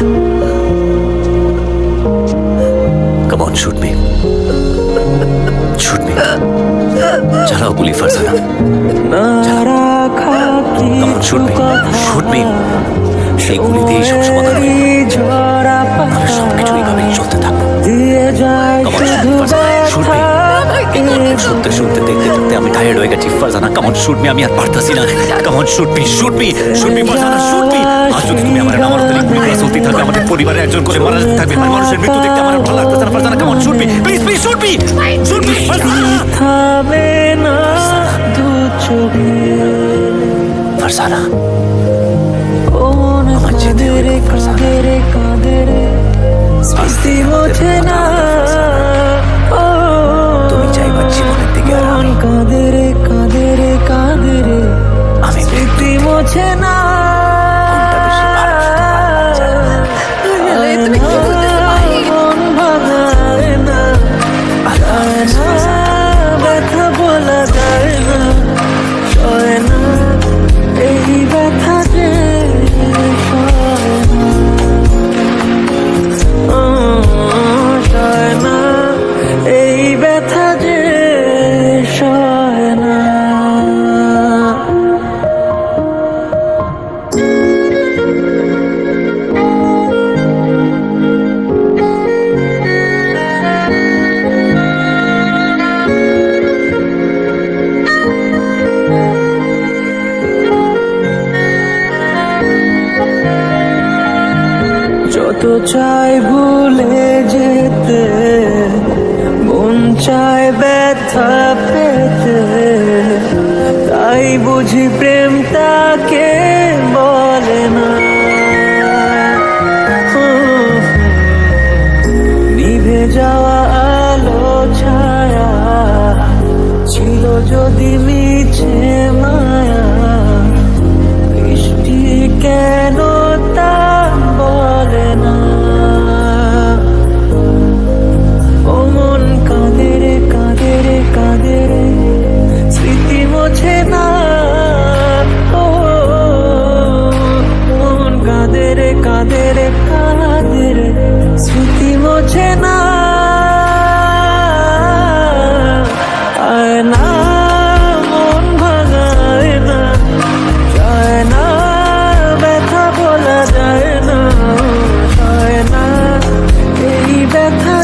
Come on, shoot me. Shoot me. চালাও গুলি Farzana Come on, shoot me. Shoot me. সেই গুলি দিয়েই সব সমাধান হবে আমরা সব কিছু এইভাবেই চলতে থাকব Come on, shoot, Farzana, shoot me. শুনতে শুনতে, দেখতে দেখতে আমি টায়ার্ড হয়ে গেছি। ফারজানা কামন শুট মি আমি আর পারতাছি না। Come on shoot me shoot me shoot me Farzana shoot me আজ যদি তুমি আমার আমার তাহলে গুলি করা চলতেই আমাদের পরিবারের একজন করে মারা থাকবে, আর মানুষের মৃত্যু দেখতে আমার ভালো লাগতেছে না। Farzana come on shoot me please please shoot me shoot me Farzana. Farzana, আমার যেতে হবে, ফারজানা। যত চাই ভুলে যেতে। মন চায় ব্যথা পেতে। তাই বুঝি প্রেম তাকে বলে না। নিভে যাওয়া আলো ছায়া ছিল যদি 아파